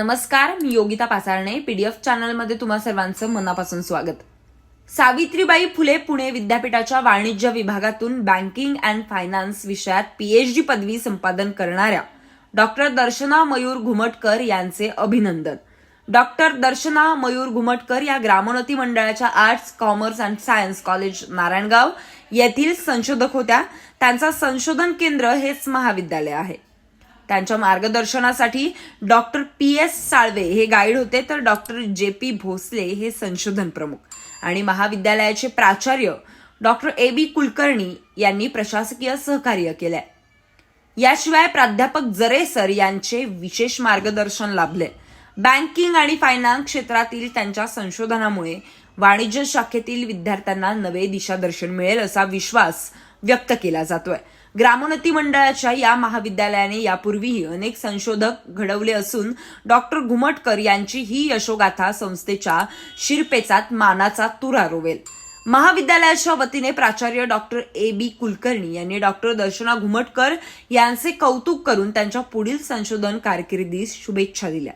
नमस्कार मी योगिता पासाळणे. पीडीएफ चॅनलमध्ये तुम्हा सर्वांचं मनापासून स्वागत. सावित्रीबाई फुले पुणे विद्यापीठाच्या वाणिज्य विभागातून बँकिंग अँड फायनान्स विषयात पीएचडी पदवी संपादन करणाऱ्या डॉक्टर दर्शना मयूर घुमटकर यांचे अभिनंदन. डॉक्टर दर्शना मयूर घुमटकर या ग्रामोन्नती मंडळाच्या arts commerce and science college Narayangaon येथील संशोधक होत्या. त्यांचा संशोधन केंद्र हेच महाविद्यालय आहे. त्यांच्या मार्गदर्शनासाठी डॉक्टर पी एस साळवे हे गाईड होते. तर डॉक्टर जे पी भोसले हे संशोधन प्रमुख आणि महाविद्यालयाचे प्राचार्य डॉक्टर ए बी कुलकर्णी यांनी प्रशासकीय सहकार्य केलंय. याशिवाय प्राध्यापक जरे सर यांचे विशेष मार्गदर्शन लाभले. बँकिंग आणि फायनान्स क्षेत्रातील त्यांच्या संशोधनामुळे वाणिज्य शाखेतील विद्यार्थ्यांना नवे दिशादर्शन मिळेल असा विश्वास व्यक्त केला जातोय. ग्रामोन्नती मंडळाच्या या महाविद्यालयाने यापूर्वीही अनेक संशोधक घडवले असून डॉक्टर घुमटकर यांची ही यशोगाथा संस्थेच्या शिरपेचात मानाचा तुरा रोवेल महाविद्यालयाच्या वतीने प्राचार्य डॉक्टर ए बी कुलकर्णी यांनी डॉक्टर दर्शना घुमटकर यांचे कौतुक करून त्यांच्या पुढील संशोधन कारकिर्दीस शुभेच्छा दिल्या.